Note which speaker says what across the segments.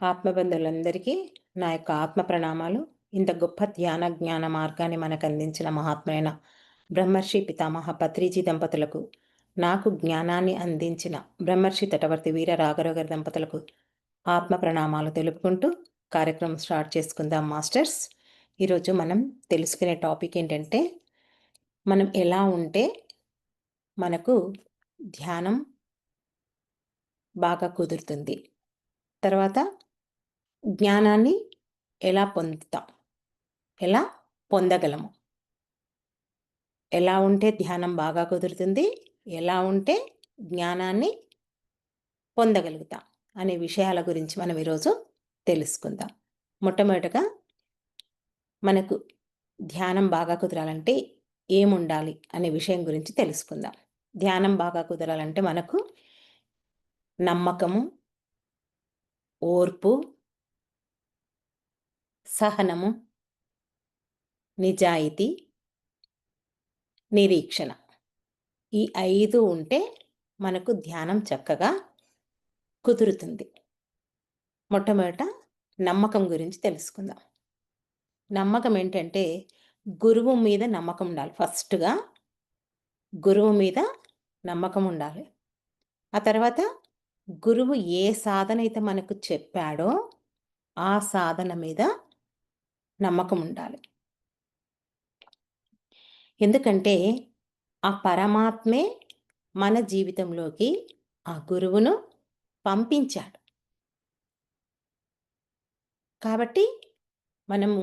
Speaker 1: ఆత్మబంధువులందరికీ నా యొక్క ఆత్మ ప్రణామాలు. ఇంత గొప్ప ధ్యాన జ్ఞాన మార్గాన్ని మనకు అందించిన మహాత్మైన బ్రహ్మర్షి పితామహ పత్రిజీ దంపతులకు నాకు జ్ఞానాన్ని అందించిన బ్రహ్మర్షి తటవర్తి వీర రాఘరగర్ దంపతులకు ఆత్మ ప్రణామాలు తెలుపుకుంటూ కార్యక్రమం స్టార్ట్ చేసుకుందాం మాస్టర్స్. ఈరోజు మనం తెలుసుకునే టాపిక్ ఏంటంటే మనం ఎలా ఉంటే మనకు ధ్యానం బాగా కుదురుతుంది. తర్వాత జ్ఞానాన్ని ఎలా పొందుతాం? ఎలా పొందగలము? ఎలా ఉంటే ధ్యానం బాగా కుదురుతుంది? ఎలా ఉంటే జ్ఞానాన్ని పొందగలుగుతాం? అనే విషయాల గురించి మనం ఈరోజు తెలుసుకుందాం. మొట్టమొదటగా మనకు ధ్యానం బాగా కుదరాలంటే ఏముండాలి అనే విషయం గురించి తెలుసుకుందాం. ధ్యానం బాగా కుదరాలంటే మనకు నమ్మకము ఓర్పు సహనము నిజాయితీ నిరీక్షణ. ఈ ఐదు ఉంటే మనకు ధ్యానం చక్కగా కుదురుతుంది. మొట్టమొదట నమ్మకం గురించి తెలుసుకుందాం. నమ్మకం ఏంటంటే గురువు మీద నమ్మకం ఉండాలి. ఫస్ట్గా గురువు మీద నమ్మకం ఉండాలి. ఆ తర్వాత గురువు ఏ సాధన అయితే మనకు చెప్పాడో ఆ సాధన మీద నమ్మకం ఉండాలి ఎందుకంటే ఆ పరమాత్మే మన జీవితంలోకి ఆ గురువును పంపించాడు. కాబట్టి మనము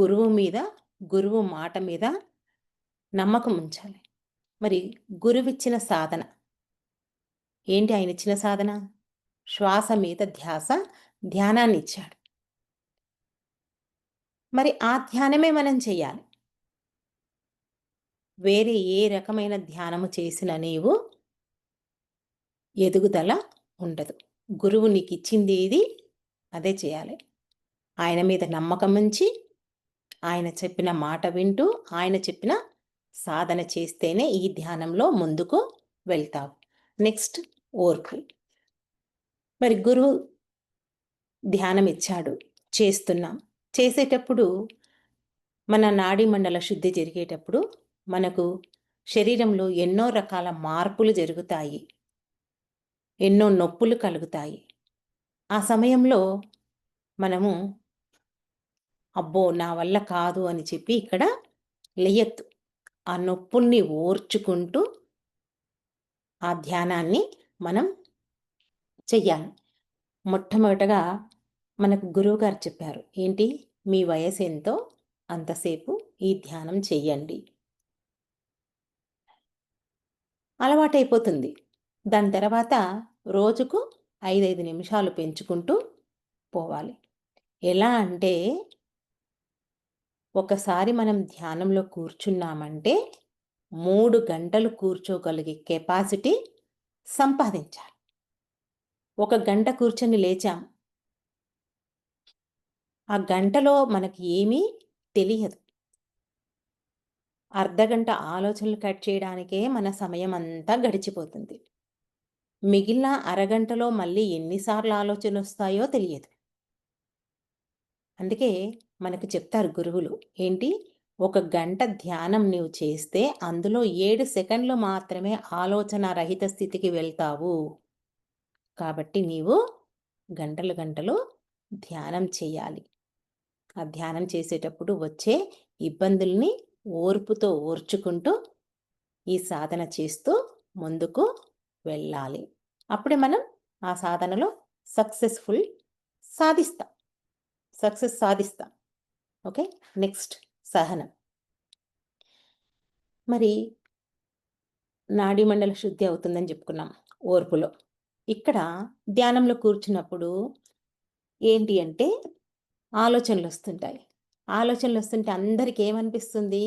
Speaker 1: గురువు మీద గురువు మాట మీద నమ్మకం ఉంచాలి మరి గురువిచ్చిన సాధన. ఏంటి ఆయన ఇచ్చిన సాధన? శ్వాస మీద ధ్యాస ధ్యానాన్ని ఇచ్చాడు మరి ఆ ధ్యానమే మనం చేయాలి. వేరే ఏ రకమైన ధ్యానము చేసిన నీవు ఎదుగుదల ఉండదు. గురువు నీకు ఇచ్చింది ఇది అదే చేయాలి. ఆయన మీద నమ్మకం ఉంచి ఆయన చెప్పిన మాట వింటూ ఆయన చెప్పిన సాధన చేస్తేనే ఈ ధ్యానంలో ముందుకు వెళ్తావు. నెక్స్ట్ ఓర్పు. మరి గురువు ధ్యానం ఇచ్చాడు చేస్తున్నాం చేసేటప్పుడు మన నాడీ మండల శుద్ధి జరిగేటప్పుడు మనకు శరీరంలో ఎన్నో రకాల మార్పులు జరుగుతాయి. ఎన్నో నొప్పులు కలుగుతాయి. ఆ సమయంలో మనము అబ్బో నా వల్ల కాదు అని చెప్పి ఇక్కడ లేయత్తు ఆ నొప్పుల్ని ఓర్చుకుంటూ ఆ ధ్యానాన్ని మనం చెయ్యాలి. మొట్టమొదటగా మనకు గురువుగారు చెప్పారు ఏంటి? మీ వయసు ఎంతో? అంతసేపు ఈ ధ్యానం చెయ్యండి. అలవాటైపోతుంది. దాని తర్వాత రోజుకు ఐదైదు నిమిషాలు పెంచుకుంటూ పోవాలి. ఎలా అంటే ఒకసారి మనం ధ్యానంలో కూర్చున్నామంటే మూడు గంటలు కూర్చోగలిగే కెపాసిటీ సంపాదించాలి. ఒక గంట కూర్చొని లేచాం ఆ గంటలో మనకి ఏమీ తెలియదు. అర్ధగంట ఆలోచనలు కట్ చేయడానికే మన సమయం అంతా గడిచిపోతుంది. మిగిలిన అరగంటలో మళ్ళీ ఎన్నిసార్లు ఆలోచన వస్తాయో తెలియదు. అందుకే మనకు చెప్తారు గురువులు ఏంటి? ఒక గంట ధ్యానం నీవు చేస్తే అందులో ఏడు సెకండ్లు మాత్రమే ఆలోచన రహిత స్థితికి వెళ్తావు. కాబట్టి నీవు గంటలు గంటలు ధ్యానం చేయాలి. ఆ ధ్యానం చేసేటప్పుడు వచ్చే ఇబ్బందుల్ని ఓర్పుతో ఓర్చుకుంటూ ఈ సాధన చేస్తూ ముందుకు వెళ్ళాలి. అప్పుడే మనం ఆ సాధనలో సక్సెస్ఫుల్ సాధిస్తాం. సక్సెస్ సాధిస్తాం. ఓకే? నెక్స్ట్ సహనం. మరి నాడీ మండల శుద్ధి అవుతుందని చెప్పుకున్నాం ఓర్పులో. ఇక్కడ ధ్యానంలో కూర్చున్నప్పుడు ఏంటి అంటే ఆలోచనలు వస్తుంటాయి ఆలోచనలు వస్తుంటే అందరికి ఏమనిపిస్తుంది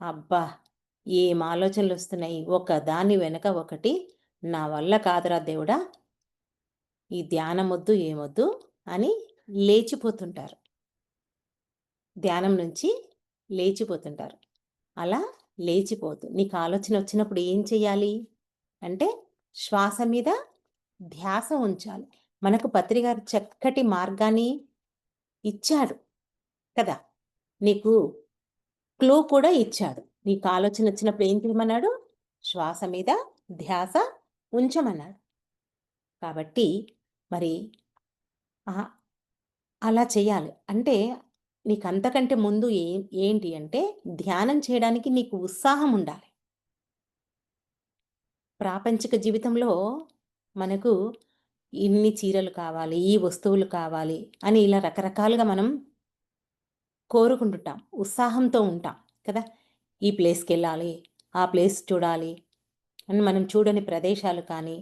Speaker 1: అబ్బా! ఏం ఆలోచనలు వస్తున్నాయి ఒక దాని వెనక ఒకటి నా వల్ల కాదురా దేవుడా! ఈ ధ్యానం వద్దు ఏమొద్దు అని లేచిపోతుంటారు. ధ్యానం నుంచి లేచిపోతుంటారు. అలా లేచిపోతు నీకు ఆలోచన వచ్చినప్పుడు ఏం చేయాలి అంటే శ్వాస మీద ధ్యాస ఉంచాలి. మనకు పత్రిక చక్కటి మార్గాన్ని ఇచ్చాడు కదా. నీకు క్లో కూడా ఇచ్చాడు. నీకు ఆలోచన వచ్చినప్పుడు ఏం చేయమన్నాడు? శ్వాస మీద ధ్యాస ఉంచమన్నాడు. కాబట్టి మరి అలా చేయాలి. అంటే నీకు అంతకంటే ముందు ఏ ఏంటి అంటే ధ్యానం చేయడానికి నీకు ఉత్సాహం ఉండాలి. ప్రాపంచిక జీవితంలో మనకు ఇన్ని చీరలు కావాలి ఈ వస్తువులు కావాలి అని ఇలా రకరకాలుగా మనం కోరుకుంటుంటాం ఉత్సాహంతో ఉంటాం కదా. ఈ ప్లేస్కి వెళ్ళాలి ఆ ప్లేస్ చూడాలి అని మనం చూడని ప్రదేశాలు కానీ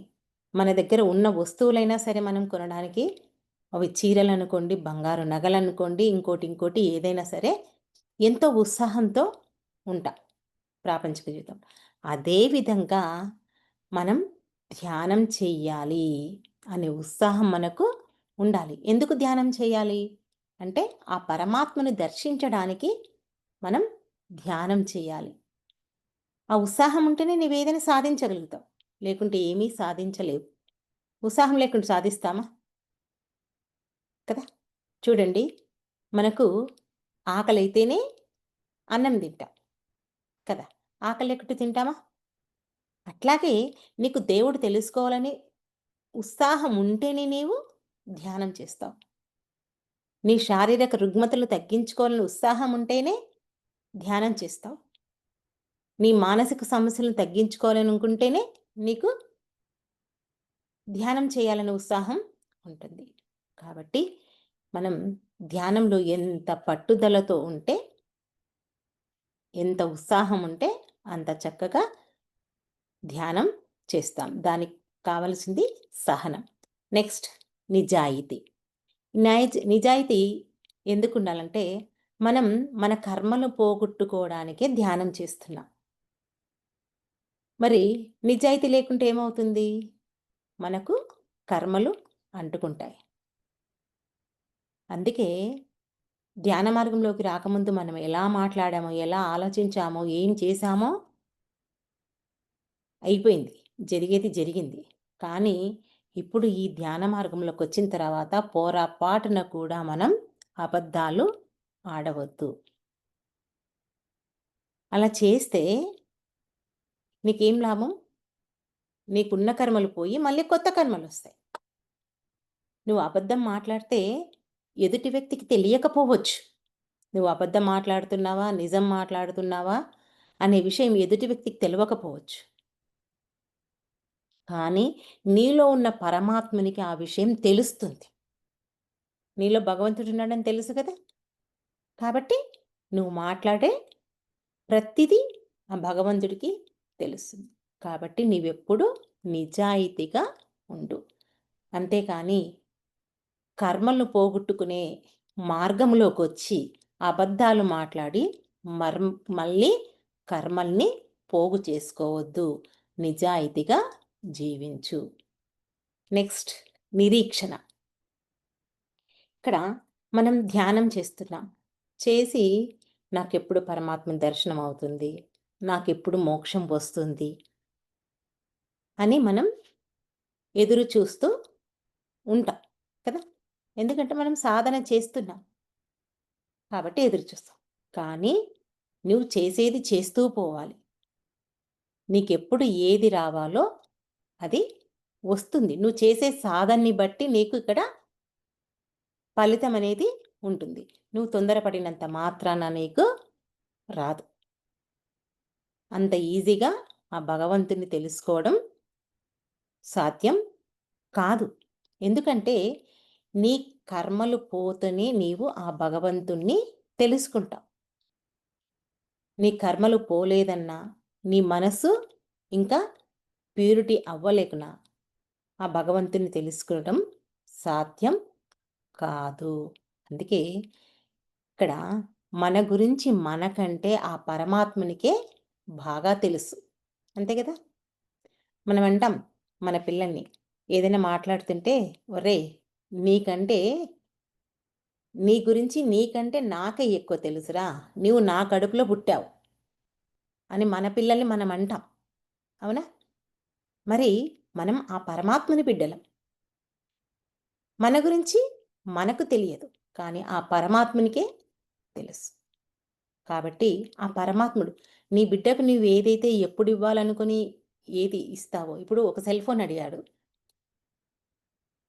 Speaker 1: మన దగ్గర ఉన్న వస్తువులైనా సరే మనం కొనడానికి అవి చీరలు అనుకోండి బంగారు నగలు అనుకోండి ఇంకోటి ఇంకోటి ఏదైనా సరే ఎంతో ఉత్సాహంతో ఉంటాం ప్రాపంచిక జీవితం. అదేవిధంగా మనం ధ్యానం చెయ్యాలి. అనే ఉత్సాహం మనకు ఉండాలి. ఎందుకు ధ్యానం చేయాలి? అంటే ఆ పరమాత్మను దర్శించడానికి మనం ధ్యానం చేయాలి. ఆ ఉత్సాహం ఉంటేనే నీవేదైనా సాధించగలుగుతావు లేకుంటే ఏమీ సాధించలేవు. ఉత్సాహం లేకుండా సాధిస్తామా? కదా? చూడండి మనకు ఆకలి అయితేనే అన్నం తింటాం. కదా? ఆకలి ఎక్కటి తింటామా? అట్లాగే నీకు దేవుడు తెలుసుకోవాలని ఉత్సాహం ఉంటేనే నీవు ధ్యానం చేస్తావు. నీ శారీరక రుగ్మతలు తగ్గించుకోవాలని ఉత్సాహం ఉంటేనే ధ్యానం చేస్తావు. నీ మానసిక సమస్యలను తగ్గించుకోవాలని అనుకుంటేనే నీకు ధ్యానం చేయాలనే ఉత్సాహం ఉంటుంది. కాబట్టి మనం ధ్యానంలో ఎంత పట్టుదలతో ఉంటే ఎంత ఉత్సాహం ఉంటే అంత చక్కగా ధ్యానం చేస్తాం. దానికి కావలసింది సహనం. నెక్స్ట్ నిజాయితీ. న్యాయ నిజాయితీ ఎందుకు ఉండాలంటే మనం మన కర్మలు పోగొట్టుకోవడానికే ధ్యానం చేస్తున్నాం. మరి నిజాయితీ లేకుంటే ఏమవుతుంది? మనకు కర్మలు అంటుకుంటాయి. అందుకే ధ్యాన మార్గంలోకి రాకముందు మనం ఎలా మాట్లాడామో ఎలా ఆలోచించామో ఏం చేశామో అయిపోయింది. జరిగేది జరిగింది. కానీ ఇప్పుడు ఈ ధ్యాన మార్గంలోకి వచ్చిన తర్వాత పోరాపాటున కూడా మనం అబద్ధాలు ఆడవద్దు. అలా చేస్తే నీకేం లాభం? నీకున్న కర్మలు పోయి మళ్ళీ కొత్త కర్మలు వస్తాయి నువ్వు అబద్ధం మాట్లాడితే ఎదుటి వ్యక్తికి తెలియకపోవచ్చు. నువ్వు అబద్ధం మాట్లాడుతున్నావా? నిజం మాట్లాడుతున్నావా? అనే విషయం ఎదుటి వ్యక్తికి తెలియకపోవచ్చు. కానీ నీలో ఉన్న పరమాత్మనికి ఆ విషయం తెలుస్తుంది. నీలో భగవంతుడు ఉన్నాడని తెలుసు కదా? కాబట్టి నువ్వు మాట్లాడే ప్రతిదీ ఆ భగవంతుడికి తెలుస్తుంది. కాబట్టి నీవెప్పుడు నిజాయితీగా ఉండు. అంతేకాని కర్మలను పోగొట్టుకునే మార్గంలోకి వచ్చి అబద్ధాలు మాట్లాడి మర్ మళ్ళీ కర్మల్ని పోగు చేసుకోవద్దు. నిజాయితీగా జీవించు. నెక్స్ట్ నిరీక్షణ. ఇక్కడ మనం ధ్యానం చేస్తున్నాం. చేసి నాకెప్పుడు పరమాత్మ దర్శనం అవుతుంది? నాకెప్పుడు మోక్షం వస్తుంది? అని మనం ఎదురు చూస్తూ ఉంటాం కదా? ఎందుకంటే మనం సాధన చేస్తున్నాం. కాబట్టి ఎదురు చూస్తాం. కానీ నువ్వు చేసేది చేస్తూ పోవాలి. నీకెప్పుడు ఏది రావాలో అది వస్తుంది. నువ్వు చేసే సాధనని బట్టి నీకు ఇక్కడ ఫలితం అనేది ఉంటుంది. నువ్వు తొందరపడినంత మాత్రాన నీకు రాదు. అంత ఈజీగా ఆ భగవంతుని తెలుసుకోవడం సాధ్యం కాదు. ఎందుకంటే నీ కర్మలు పోతూనే నీవు ఆ భగవంతుణ్ణి తెలుసుకుంటావు. నీ కర్మలు పోలేదన్నా నీ మనసు ఇంకా ప్యూరిటీ అవ్వలేకున్నా ఆ భగవంతుని తెలుసుకోవడం సాధ్యం కాదు. అందుకే ఇక్కడ మన గురించి మనకంటే ఆ పరమాత్మనికే బాగా తెలుసు. అంతే కదా? మనం అంటాం మన పిల్లల్ని ఏదైనా మాట్లాడుతుంటే ఒరే నీకంటే నీ గురించి నీకంటే నాకే ఎక్కువ తెలుసురా నువ్వు నా కడుపులో పుట్టావు అని మన పిల్లల్ని మనం అంటాం. అవునా? మరి మనం ఆ పరమాత్మని బిడ్డలం. మన గురించి మనకు తెలియదు కానీ ఆ పరమాత్మునికే తెలుసు. కాబట్టి ఆ పరమాత్ముడు నీ బిడ్డకు నువ్వు ఏదైతే ఎప్పుడు ఇవ్వాలనుకుని ఏది ఇస్తావో ఇప్పుడు ఒక సెల్ ఫోన్ అడిగాడు.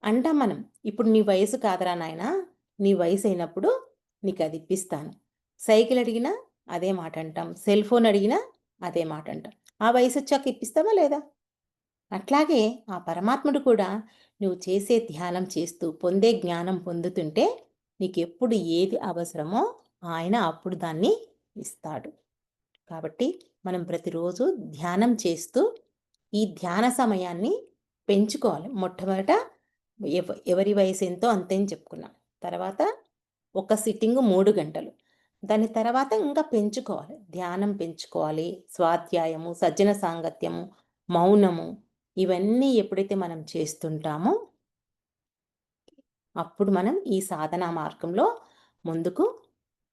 Speaker 1: అంటాం మనం ఇప్పుడు నీ వయసు కాదరా నాయన నీ వయసు అయినప్పుడు నీకు అది ఇప్పిస్తాను. సైకిల్ అడిగినా అదే మాట అంటాం సెల్ ఫోన్ అడిగినా అదే మాట అంటాం. ఆ వయసు వచ్చాక ఇప్పిస్తామా లేదా? అట్లాగే ఆ పరమాత్ముడు కూడా నువ్వు చేసే ధ్యానం చేస్తూ పొందే జ్ఞానం పొందుతుంటే నీకు ఎప్పుడు ఏది అవసరమో ఆయన అప్పుడు దాన్ని ఇస్తాడు. కాబట్టి మనం ప్రతిరోజు ధ్యానం చేస్తూ ఈ ధ్యాన సమయాన్ని పెంచుకోవాలి. మొట్టమొదట ఎవ ఎవరి వయసు ఎంతో అంతేం చెప్పుకున్నాం. తర్వాత ఒక సిట్టింగ్ మూడు గంటలు. దాని తర్వాత ఇంకా పెంచుకోవాలి. ధ్యానం పెంచుకోవాలి. స్వాధ్యాయము సజ్జన సాంగత్యము మౌనము ఇవన్నీ ఎప్పుడైతే మనం చేస్తుంటామో అప్పుడు మనం ఈ సాధనా మార్గంలో ముందుకు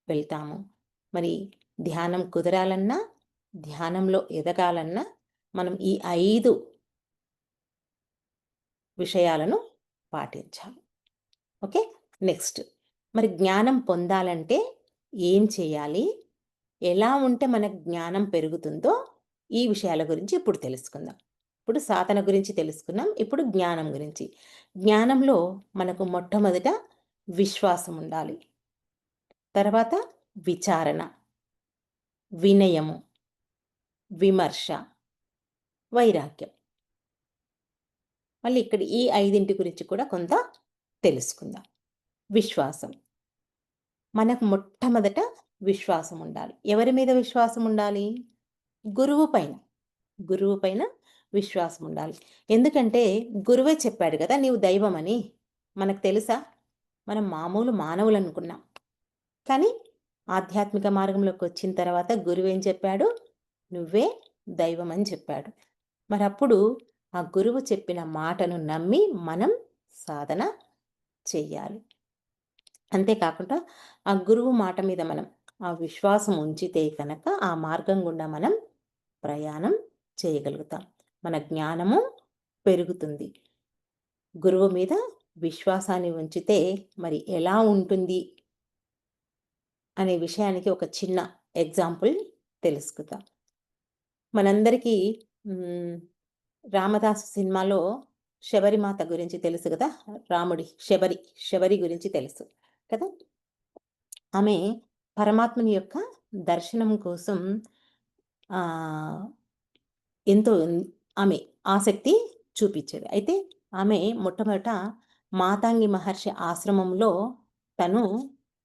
Speaker 1: వెళ్తాము. మరి ధ్యానం కుదరాలన్నా ధ్యానంలో ఎదగాలన్నా మనం ఈ ఐదు విషయాలను పాటించాలి. ఓకే? నెక్స్ట్. మరి జ్ఞానం పొందాలంటే ఏం చేయాలి? ఎలా ఉంటే మన జ్ఞానం పెరుగుతుందో ఈ విషయాల గురించి ఇప్పుడు తెలుసుకుందాం. ఇప్పుడు సాధన గురించి తెలుసుకున్నాం. ఇప్పుడు జ్ఞానం గురించి. జ్ఞానంలో మనకు మొట్టమొదట విశ్వాసం ఉండాలి. తర్వాత విచారణ వినయము విమర్శ వైరాగ్యం. మళ్ళీ ఇక్కడ ఈ ఐదింటి గురించి కూడా కొంత తెలుసుకుందాం. విశ్వాసం. మనకు మొట్టమొదట విశ్వాసం ఉండాలి. ఎవరి మీద విశ్వాసం ఉండాలి? గురువు పైన. గురువు పైన విశ్వాసం ఉండాలి. ఎందుకంటే గురువే చెప్పాడు కదా నీవు దైవం అని మనకు తెలుసా? మనం మామూలు మానవులు అనుకున్నాం. కానీ ఆధ్యాత్మిక మార్గంలోకి వచ్చిన తర్వాత గురువు ఏం చెప్పాడు? నువ్వే దైవం అని చెప్పాడు. మరి అప్పుడు ఆ గురువు చెప్పిన మాటను నమ్మి మనం సాధన చెయ్యాలి. అంతేకాకుండా ఆ గురువు మాట మీద మనం ఆ విశ్వాసం ఉంచితే కనుక ఆ మార్గం గుండా మనం ప్రయాణం చేయగలుగుతాం. మన జ్ఞానము పెరుగుతుంది. గురువు మీద విశ్వాసాన్ని ఉంచితే మరి ఎలా ఉంటుంది? అనే విషయానికి ఒక చిన్న ఎగ్జాంపుల్ తెలుసుకుందాం. మనందరికీ రామదాసు సినిమాలో శబరిమాత గురించి తెలుసు కదా? రాముడి శబరి శబరి గురించి తెలుసు కదా? ఆమె పరమాత్మని యొక్క దర్శనం కోసం ఎంతో ఆమె ఆసక్తి చూపించేది అయితే ఆమె మొట్టమొదట మాతాంగి మహర్షి ఆశ్రమంలో తను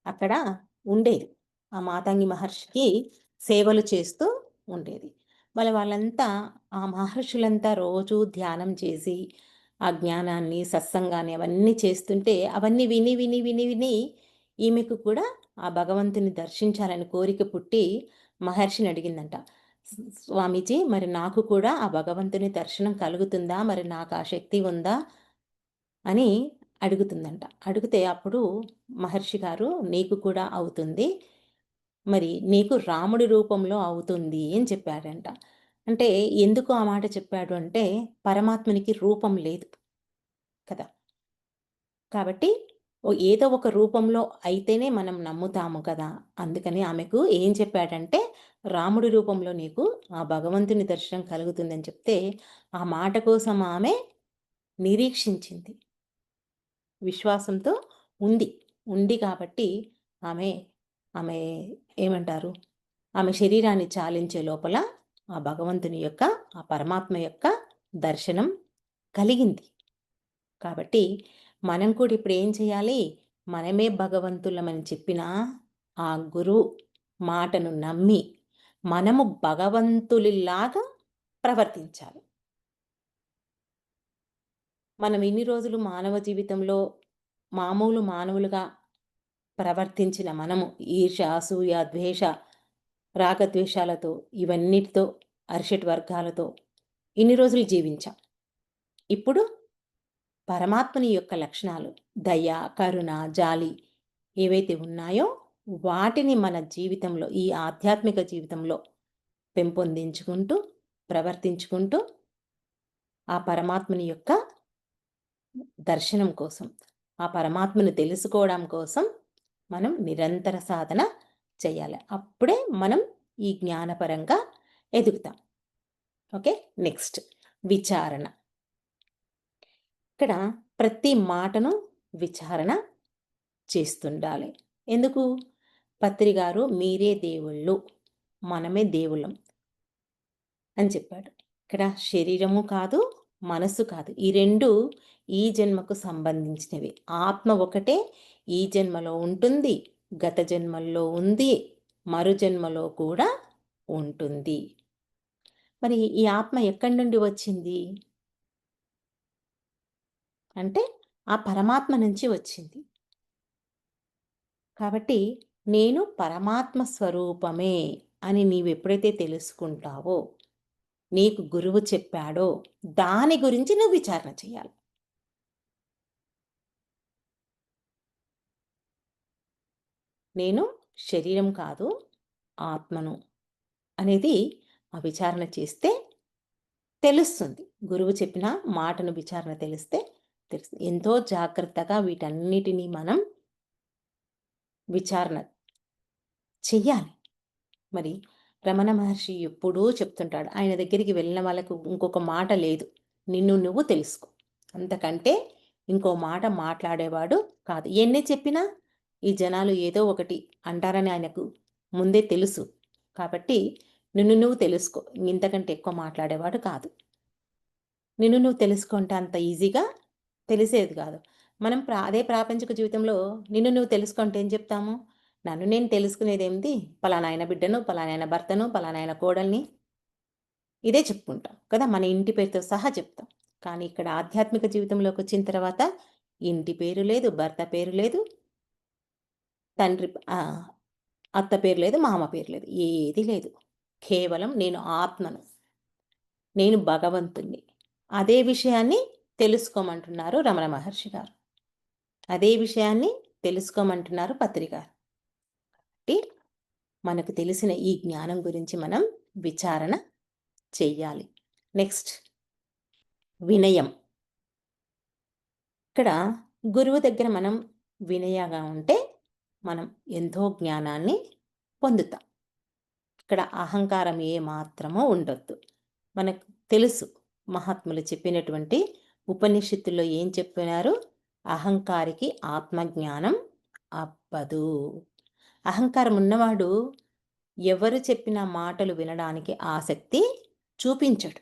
Speaker 1: అక్కడ ఉండేది. ఆ మాతాంగి మహర్షికి సేవలు చేస్తూ ఉండేది. వాళ్ళ వాళ్ళంతా ఆ మహర్షులంతా రోజు ధ్యానం చేసి ఆ జ్ఞానాన్ని సత్సంగాన్ని అవన్నీ చేస్తుంటే అవన్నీ విని విని విని విని ఈమెకు కూడా ఆ భగవంతుని దర్శించాలని కోరిక పుట్టి మహర్షిని అడిగిందంట. స్వామీజీ మరి నాకు కూడా ఆ భగవంతుని దర్శనం కలుగుతుందా? మరి నాకు ఆ శక్తి ఉందా? అని అడుగుతుందంట. అడిగితే అప్పుడు మహర్షి గారు నీకు కూడా అవుతుంది. మరి నీకు రాముడి రూపంలో అవుతుంది అని చెప్పాడంట. అంటే ఎందుకు ఆ మాట చెప్పాడు అంటే పరమాత్మనికి రూపం లేదు కదా. కాబట్టి ఏదో ఒక రూపంలో అయితేనే మనం నమ్ముతాము కదా! అందుకని ఆమెకు ఏం చెప్పాడంటే రాముడి రూపంలో నీకు ఆ భగవంతుని దర్శనం కలుగుతుందని చెప్తే ఆ మాట కోసం ఆమె నిరీక్షించింది. విశ్వాసంతో ఉంది. ఉంది కాబట్టి ఆమె ఆమె ఏమంటారు? ఆమె శరీరాన్ని చాలించే లోపల ఆ భగవంతుని యొక్క ఆ పరమాత్మ యొక్క దర్శనం కలిగింది. కాబట్టి మనం కూడా ఇప్పుడు ఏం చేయాలి? మనమే భగవంతులమని చెప్పిన ఆ గురువు మాటను నమ్మి మనము భగవంతులిలాగా ప్రవర్తించాలి. మనం ఇన్ని రోజులు మానవ జీవితంలో మామూలు మానవులుగా ప్రవర్తించిన మనము ఈర్ష అసూయ ద్వేష రాగద్వేషాలతో ఇవన్నిటితో అరిషట్ వర్గాలతో ఇన్ని రోజులు జీవించాం. ఇప్పుడు పరమాత్మని యొక్క లక్షణాలు దయ కరుణ జాలి ఏవైతే ఉన్నాయో వాటిని మన జీవితంలో ఈ ఆధ్యాత్మిక జీవితంలో పెంపొందించుకుంటూ ప్రవర్తించుకుంటూ ఆ పరమాత్మని యొక్క దర్శనం కోసం ఆ పరమాత్మను తెలుసుకోవడం కోసం మనం నిరంతర సాధన చేయాలి. అప్పుడే మనం ఈ జ్ఞానపరంగా ఎదుగుతాం. ఓకే? నెక్స్ట్ విచారణ. ఇక్కడ ప్రతి మాటను విచారణ చేస్తుండాలి. ఎందుకు? పత్రి గారు మీరే దేవుళ్ళు మనమే దేవుళ్ళం అని చెప్పాడు. ఇక్కడ శరీరము కాదు మనసు కాదు. ఈ రెండు ఈ జన్మకు సంబంధించినవి. ఆత్మ ఒకటే ఈ జన్మలో ఉంటుంది గత జన్మల్లో ఉంది మరు జన్మలో కూడా ఉంటుంది. మరి ఈ ఆత్మ ఎక్కడి నుండి వచ్చింది? అంటే ఆ పరమాత్మ నుంచి వచ్చింది. కాబట్టి నేను పరమాత్మ స్వరూపమే అని నీవు ఎప్పుడైతే తెలుసుకుంటావో నీకు గురువు చెప్పాడో దాని గురించి నువ్వు విచారణ చేయాలి. నేను శరీరం కాదు ఆత్మను అనేది ఆ విచారణ చేస్తే తెలుస్తుంది. గురువు చెప్పిన మాటను విచారణ తెలిస్తే తెలుసు. ఎంతో జాగ్రత్తగా వీటన్నిటినీ మనం విచారణ చెయ్యాలి. మరి రమణ మహర్షి ఎప్పుడూ చెప్తుంటాడు ఆయన దగ్గరికి వెళ్ళిన వాళ్ళకు ఇంకొక మాట లేదు. నిన్ను నువ్వు తెలుసుకో. అంతకంటే ఇంకో మాట మాట్లాడేవాడు కాదు. ఎన్ని చెప్పినా ఈ జనాలు ఏదో ఒకటి అంటారని ఆయనకు ముందే తెలుసు. కాబట్టి నిన్ను నువ్వు తెలుసుకో. ఇంతకంటే ఎక్కువ మాట్లాడేవాడు కాదు. నిన్ను నువ్వు తెలుసుకుంటే అంత ఈజీగా తెలిసేది కాదు. మనం ప్రా అదే ప్రాపంచిక జీవితంలో నిన్ను నువ్వు తెలుసుకుంటే ఏం చెప్తాము? నన్ను నేను తెలుసుకునేది ఏమిటి? పలానాయన బిడ్డను పలానాయన భర్తను పలానాయన కోడల్ని. ఇదే చెప్పుకుంటాం కదా మన ఇంటి పేరుతో సహా చెప్తాం. కానీ ఇక్కడ ఆధ్యాత్మిక జీవితంలోకి వచ్చిన తర్వాత ఇంటి పేరు లేదు భర్త పేరు లేదు తండ్రి అత్త పేరు లేదు మామ పేరు లేదు ఏది లేదు. కేవలం నేను ఆత్మను నేను భగవంతుణ్ణి. అదే విషయాన్ని తెలుసుకోమంటున్నారు రమణ మహర్షి గారు. అదే విషయాన్ని తెలుసుకోమంటున్నారు పత్రికారు కాబట్టి మనకు తెలిసిన ఈ జ్ఞానం గురించి మనం విచారణ చెయ్యాలి. నెక్స్ట్ వినయం. ఇక్కడ గురువు దగ్గర మనం వినయగా ఉంటే మనం ఎంతో జ్ఞానాన్ని పొందుతాం. ఇక్కడ అహంకారం ఏ మాత్రమో ఉండొద్దు. మనకు తెలుసు మహాత్ములు చెప్పినటువంటి ఉపనిషత్తుల్లో ఏం చెప్పినారు? అహంకారికి ఆత్మజ్ఞానం అప్పదు. అహంకారం ఉన్నవాడు ఎవరు చెప్పిన మాటలు వినడానికి ఆసక్తి చూపించడు.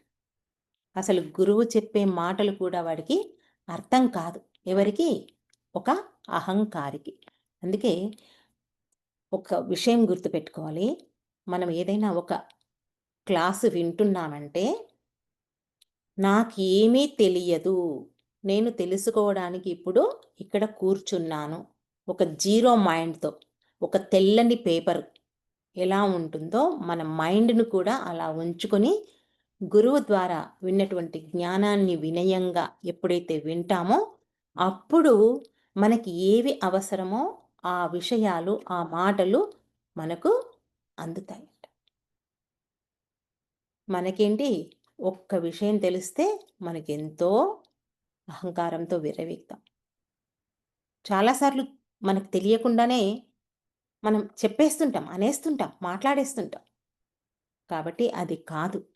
Speaker 1: అసలు గురువు చెప్పే మాటలు కూడా వాడికి అర్థం కాదు. ఎవరికి? ఒక అహంకారికి. అందుకే ఒక విషయం గుర్తుపెట్టుకోవాలి. మనం ఏదైనా ఒక క్లాసు వింటున్నామంటే నాకేమీ తెలియదు. నేను తెలుసుకోవడానికి ఇప్పుడు ఇక్కడ కూర్చున్నాను. ఒక జీరో మైండ్తో ఒక తెల్లని పేపర్ ఎలా ఉంటుందో మన మైండ్ను కూడా అలా ఉంచుకొని గురువు ద్వారా విన్నటువంటి జ్ఞానాన్ని వినయంగా ఎప్పుడైతే వింటామో అప్పుడు మనకి ఏవి అవసరమో ఆ విషయాలు ఆ మాటలు మనకు అందుతాయి మనకేంటి? ఒక్క విషయం తెలిస్తే మనకెంతో అహంకారంతో విరవీగుతాం చాలాసార్లు మనకు తెలియకుండానే మనం చెప్పేస్తుంటాం అనేస్తుంటాం మాట్లాడేస్తుంటాం. కాబట్టి అది కాదు.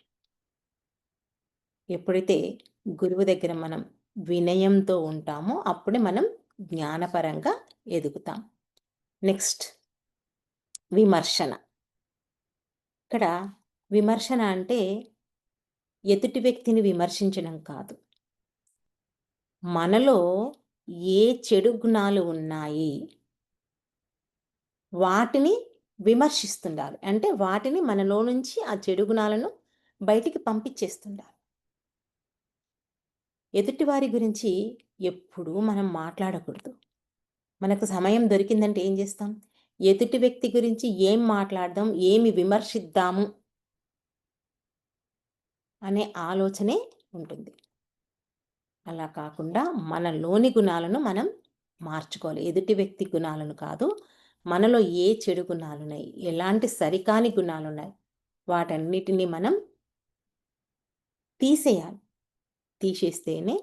Speaker 1: ఎప్పుడైతే గురువు దగ్గర మనం వినయంతో ఉంటామో అప్పుడే మనం జ్ఞానపరంగా ఎదుగుతాం. నెక్స్ట్ విమర్శన. ఇక్కడ విమర్శన అంటే ఎదుటి వ్యక్తిని విమర్శించడం కాదు. మనలో ఏ చెడు గుణాలు ఉన్నాయి? వాటిని విమర్శిస్తుండాలి. అంటే వాటిని మనలో నుంచి ఆ చెడు గుణాలను బయటికి పంపించేస్తుండాలి. ఎదుటివారి గురించి ఎప్పుడూ మనం మాట్లాడకూడదు. మనకు సమయం దొరికిందంటే ఏం చేస్తాం? ఎదుటి వ్యక్తి గురించి ఏం మాట్లాడదాం? ఏమి విమర్శిద్దాము? అనే ఆలోచనే ఉంటుంది. అలా కాకుండా మనలోని గుణాలను మనం మార్చుకోవాలి. ఎదుటి వ్యక్తి గుణాలను కాదు మనలో ఏ చెడు గుణాలు ఉన్నాయి ఎలాంటి సరికాని గుణాలు ఉన్నాయి వాటన్నిటిని మనం తీసేయాలి. తీసేస్తేనే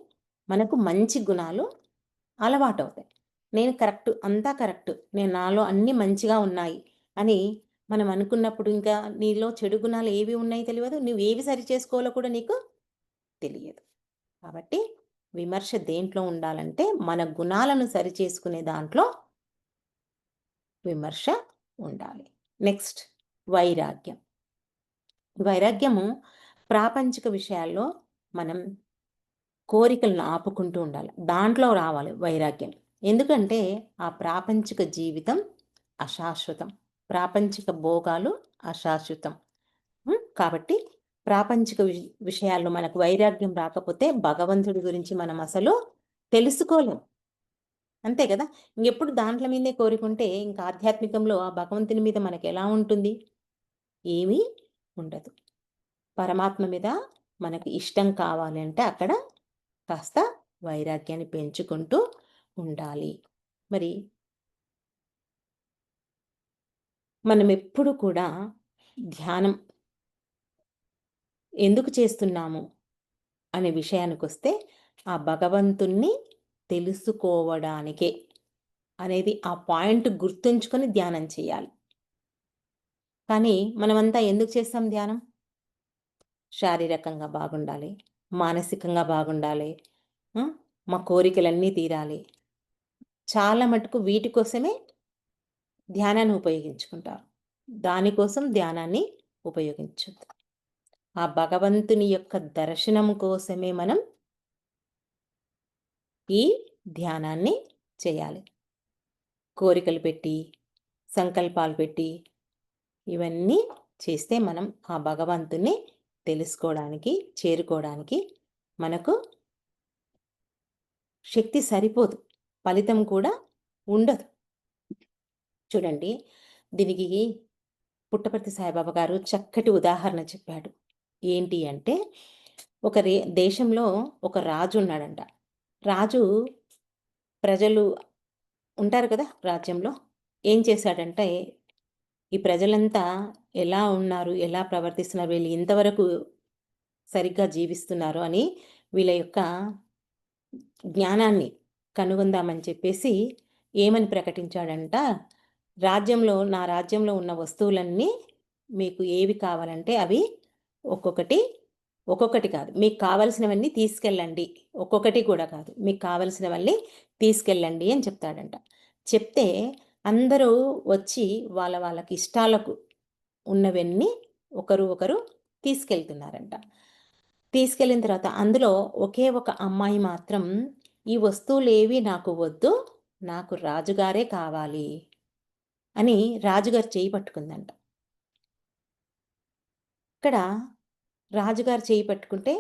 Speaker 1: మనకు మంచి గుణాలు అలవాటు అవుతాయి నేను కరెక్ట్ అంతా కరెక్ట్ నేను నాలో అన్నీ మంచిగా ఉన్నాయి అని మనం అనుకున్నప్పుడు ఇంకా నీలో చెడు గుణాలు ఏవి ఉన్నాయి తెలియదు. నువ్వు ఏవి సరి చేసుకోవాలో కూడా నీకు తెలియదు. కాబట్టి విమర్శ దేంట్లో ఉండాలంటే మన గుణాలను సరి చేసుకునే దాంట్లో విమర్శ ఉండాలి. నెక్స్ట్ వైరాగ్యం. వైరాగ్యము ప్రాపంచిక విషయాల్లో మనం కోరికలను ఆపుకుంటూ ఉండాలి. దాంట్లో రావాలి వైరాగ్యం. ఎందుకంటే ఆ ప్రాపంచిక జీవితం అశాశ్వతం. ప్రాపంచిక భోగాలు అశాశ్వతం. కాబట్టి ప్రాపంచిక విషయాల్లో మనకు వైరాగ్యం రాకపోతే భగవంతుడి గురించి మనం అసలు తెలుసుకోలేం. అంతే కదా? ఇంకెప్పుడు దాంట్ల మీదే కోరుకుంటే ఇంకా ఆధ్యాత్మికంలో ఆ భగవంతుని మీద మనకు ఎలా ఉంటుంది? ఏమీ ఉండదు. పరమాత్మ మీద మనకు ఇష్టం కావాలి అంటే అక్కడ కాస్త వైరాగ్యాన్ని పెంచుకుంటూ ఉండాలి. మరి మనం ఎప్పుడు కూడా ధ్యానం ఎందుకు చేస్తున్నాము అనే విషయానికి వస్తే ఆ భగవంతుణ్ణి తెలుసుకోవడానికే అనేది ఆ పాయింట్ గుర్తుంచుకొని ధ్యానం చేయాలి. కానీ మనమంతా ఎందుకు చేస్తాం ధ్యానం? శారీరకంగా బాగుండాలి మానసికంగా బాగుండాలి మా కోరికలన్నీ తీరాలి. చాలా మటుకు వీటి కోసమే ధ్యానాన్ని ఉపయోగించుకుంటారు. దానికోసం ధ్యానాన్ని ఉపయోగించద్దు. ఆ భగవంతుని యొక్క దర్శనం కోసమే మనం ఈ ధ్యానాన్ని చేయాలి. కోరికలు పెట్టి సంకల్పాలు పెట్టి ఇవన్నీ చేస్తే మనం ఆ భగవంతుని తెలుసుకోవడానికి చేరుకోవడానికి మనకు శక్తి సరిపోదు. ఫలితం కూడా ఉండదు. చూడండి. దీనికి పుట్టపర్తి సాయిబాబా గారు చక్కటి ఉదాహరణ చెప్పాడు. ఏంటి అంటే ఒక రే దేశంలో ఒక రాజు ఉన్నాడంట. రాజు ప్రజలు ఉంటారు కదా రాజ్యంలో. ఏం చేశాడంటే ఈ ప్రజలంతా ఎలా ఉన్నారు ఎలా ప్రవర్తిస్తున్నారు వీళ్ళు ఇంతవరకు సరిగ్గా జీవిస్తున్నారు అని వీళ్ళ యొక్క జ్ఞానాన్ని కనుగొందామని చెప్పేసి ఏమని ప్రకటించాడంట రాజ్యంలో నా రాజ్యంలో ఉన్న వస్తువులన్నీ మీకు ఏవి కావాలంటే అవి ఒక్కొక్కటి ఒక్కొక్కటి కాదు. మీకు కావలసినవన్నీ తీసుకెళ్ళండి. ఒక్కొక్కటి కూడా కాదు. మీకు కావలసినవన్నీ తీసుకెళ్ళండి అని చెప్తాడంట. చెప్తే అందరూ వచ్చి వాళ్ళ వాళ్ళకి ఇష్టాలకు ఉన్నవన్నీ ఒకరు ఒకరు తీసుకెళ్తున్నారంట. తీసుకెళ్ళిన తర్వాత అందులో ఒకే ఒక అమ్మాయి మాత్రం ఈ వస్తువులేవి నాకు వద్దు నాకు రాజుగారే కావాలి. అని రాజుగారు చేయి పట్టుకుందంట. ఇక్కడ రాజుగారు చేయి పట్టుకుంటే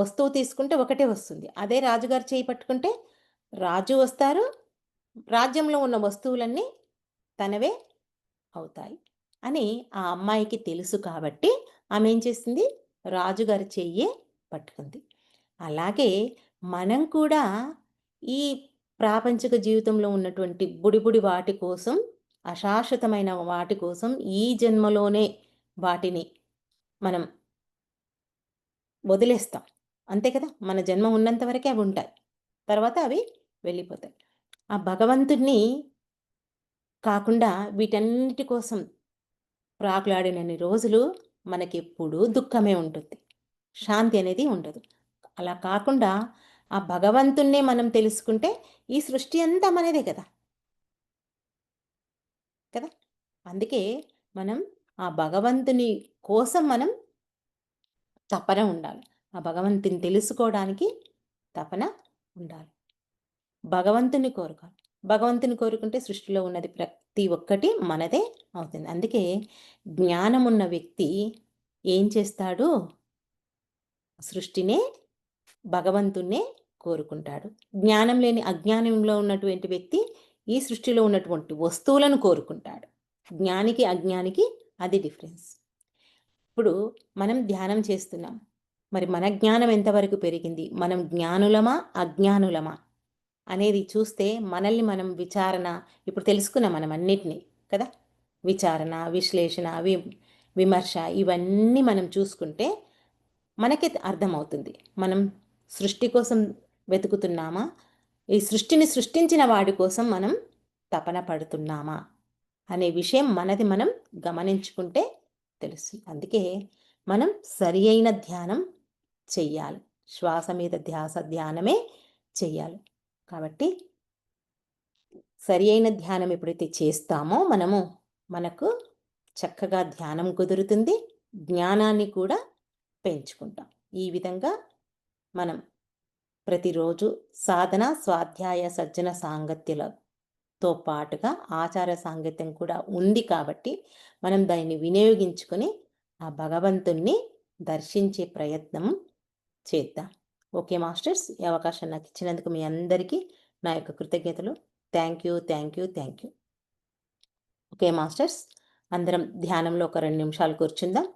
Speaker 1: వస్తువు తీసుకుంటే ఒకటే వస్తుంది. అదే రాజుగారు చేయి పట్టుకుంటే రాజు వస్తారు. రాజ్యంలో ఉన్న వస్తువులన్నీ తనవే అవుతాయి అని ఆ అమ్మాయికి తెలుసు కాబట్టి ఆమె ఏం చేసింది? రాజుగారి చెయ్యే పట్టుకుంది. అలాగే మనం కూడా ఈ ప్రాపంచిక జీవితంలో ఉన్నటువంటి బుడిబుడి వాటి కోసం అశాశ్వతమైన వాటి కోసం ఈ జన్మలోనే వాటిని మనం వదిలేస్తాం. అంతే కదా? మన జన్మ ఉన్నంత వరకే అవి ఉంటాయి. తర్వాత అవి వెళ్ళిపోతాయి. ఆ భగవంతుడిని కాకుండా వీటన్నిటి కోసం ప్రాకులాడినన్ని రోజులు మనకెప్పుడూ దుఃఖమే ఉంటుంది. శాంతి అనేది ఉండదు. అలా కాకుండా ఆ భగవంతుణ్ణే మనం తెలుసుకుంటే ఈ సృష్టి అంతా మనదే కదా. కదా? అందుకే మనం ఆ భగవంతుని కోసం మనం తపన ఉండాలి. ఆ భగవంతుని తెలుసుకోవడానికి తపన ఉండాలి. భగవంతుని కోరుకోవాలి. భగవంతుని కోరుకుంటే సృష్టిలో ఉన్నది ప్రతి ఒక్కటి మనదే అవుతుంది. అందుకే జ్ఞానం ఉన్న వ్యక్తి ఏం చేస్తాడు? సృష్టినే భగవంతుణ్ణే కోరుకుంటాడు. జ్ఞానం లేని అజ్ఞానంలో ఉన్నటువంటి వ్యక్తి ఈ సృష్టిలో ఉన్నటువంటి వస్తువులను కోరుకుంటాడు. జ్ఞానికి అజ్ఞానికి అది డిఫరెన్స్. ఇప్పుడు మనం ధ్యానం చేస్తున్నాం. మరి మన జ్ఞానం ఎంతవరకు పెరిగింది? మనం జ్ఞానులమా అజ్ఞానులమా? అనేది చూస్తే మనల్ని మనం విచారణ ఇప్పుడు తెలుసుకున్నాం మనం అన్నిటినీ కదా? విచారణ విశ్లేషణ వి విమర్శ ఇవన్నీ మనం చూసుకుంటే మనకి అర్థమవుతుంది. మనం సృష్టి కోసం వెతుకుతున్నామా? ఈ సృష్టిని సృష్టించిన వాడి కోసం మనం తపన పడుతున్నామా? అనే విషయం మనది మనం గమనించుకుంటే తెలుసు. అందుకే మనం సరి అయిన ధ్యానం చెయ్యాలి. శ్వాస మీద ధ్యాస ధ్యానమే చెయ్యాలి. కాబట్టి సరి అయిన ధ్యానం ఎప్పుడైతే చేస్తామో మనము మనకు చక్కగా ధ్యానం కుదురుతుంది. జ్ఞానాన్ని కూడా పెంచుకుంటాం. ఈ విధంగా మనం ప్రతిరోజు సాధన స్వాధ్యాయ సజ్జన సాంగత్యులతో పాటుగా ఆచార సాంగత్యం కూడా ఉంది కాబట్టి మనం దాన్ని వినియోగించుకొని ఆ భగవంతుణ్ణి దర్శించే ప్రయత్నం చేద్దాం. ఓకే మాస్టర్స్ ఈ అవకాశం నాకు ఇచ్చినందుకు మీ అందరికీ నా యొక్క కృతజ్ఞతలు. Thank you thank you thank you. Okay masters అందరం ధ్యానంలో ఒక రెండు నిమిషాలు కూర్చుందాం.